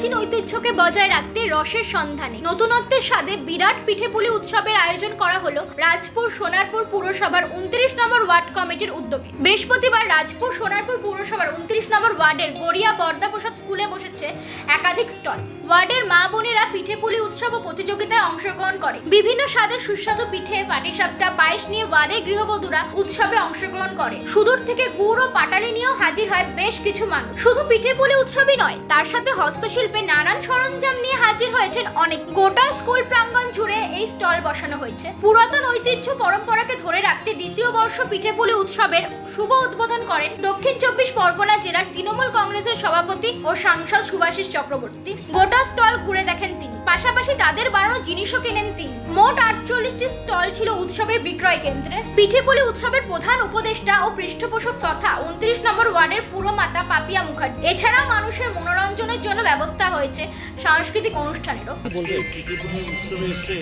প্রাচীন ঐতিহ্যকে বজায় রাখতে রসের সন্ধানে। নতুনত্বের স্বাদে বিরাট পিঠেপুলি উৎসবের আয়োজন করা হলো রাজপুর সোনারপুর পুরসভার উনত্রিশ নম্বর ওয়ার্ড কমিটির উদ্যোগে। বৃহস্পতিবার রাজপুর সোনারপুর পুরসভার উনত্রিশ নম্বর ওয়ার্ডের গড়িয়া বর্দাপ্রসাদ স্কুলে বসেছে একাধিক স্টল। ওয়ার্ডের মা বোনেরা পিঠেপুলি উৎসব ও প্রতিযোগিতায় অংশগ্রহণ করে। বিভিন্ন স্বাদের সুস্বাদু পিঠে, পাটিসাপটা, পায়েস নিয়ে ওয়ার্ডের গৃহবধূরা উৎসবে অংশগ্রহণ করে। সুদূর থেকে গুড় ও পাটালি নিয়েও হাজির হয় বেশ কিছু মানুষ। শুধু পিঠেপুলি উৎসবই নয়, তার সাথে হস্তশিল্পে নানান সরঞ্জাম নিয়ে হাজির হয়েছেন অনেক। গোটা স্কুল প্রাঙ্গণ জুড়ে এই স্টল বসানো হয়েছে। পুরাতন ঐতিহ্য পরম্পরাকে ধরে রাখতে দ্বিতীয় বর্ষ পিঠেপুলি উৎসবের শুভ উদ্বোধন করেন দক্ষিণ চব্বিশ পরগনা জেলার তৃণমূল কংগ্রেসের সভাপতি ও সাংসদ সুভাষিস চক্রবর্তী। গোটা স্টল ঘুরে দেখেন তিনি। পাশাপাশি তাদের বানানো জিনিসও কেনেন তিনি। মোট আটচল্লিশটি স্টল ছিল উৎসবের বিক্রয় কেন্দ্রে। পিঠেপুলি উৎসবের প্রধান উপদেষ্টা ও পৃষ্ঠপোষক তথা উনত্রিশ নম্বর ওয়ার্ডের পুরমাতা পাপিয়া মুখার্জি। এছাড়াও মানুষের মনোরঞ্জনের জন্য ব্যবস্থা হয়েছে সাংস্কৃতিক অনুষ্ঠানেরও। উৎসবে এসে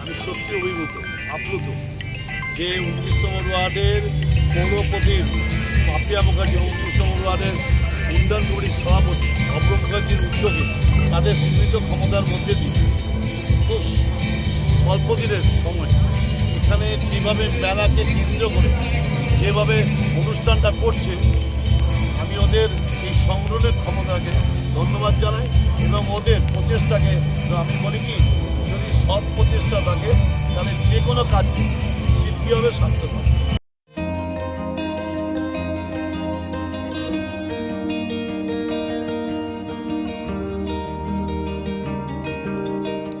আমি সত্যি অভিভূত, আপ্লুত যে উনিশ নম্বর ওয়ার্ডের পৌরপতির পাপিয়া মুখার্জি উনিশ নম্বর ওয়ার্ডের উদ্যোগে তাদের সীমিত ক্ষমতার মধ্যে দিয়ে খুব স্বল্প দিনের সময় এখানে যেভাবে মেলাকে কেন্দ্র করে যেভাবে অনুষ্ঠানটা করছে, আমি ওদের এই সংগ্রহের ক্ষমতাকে ধন্যবাদ জানাই এবং ওদের প্রচেষ্টাকে আমি বলি কি, যদি সৎ প্রচেষ্টা থাকে, তাহলে যে কোনো কাজে সিদ্ধি হবে সার্থক হবে।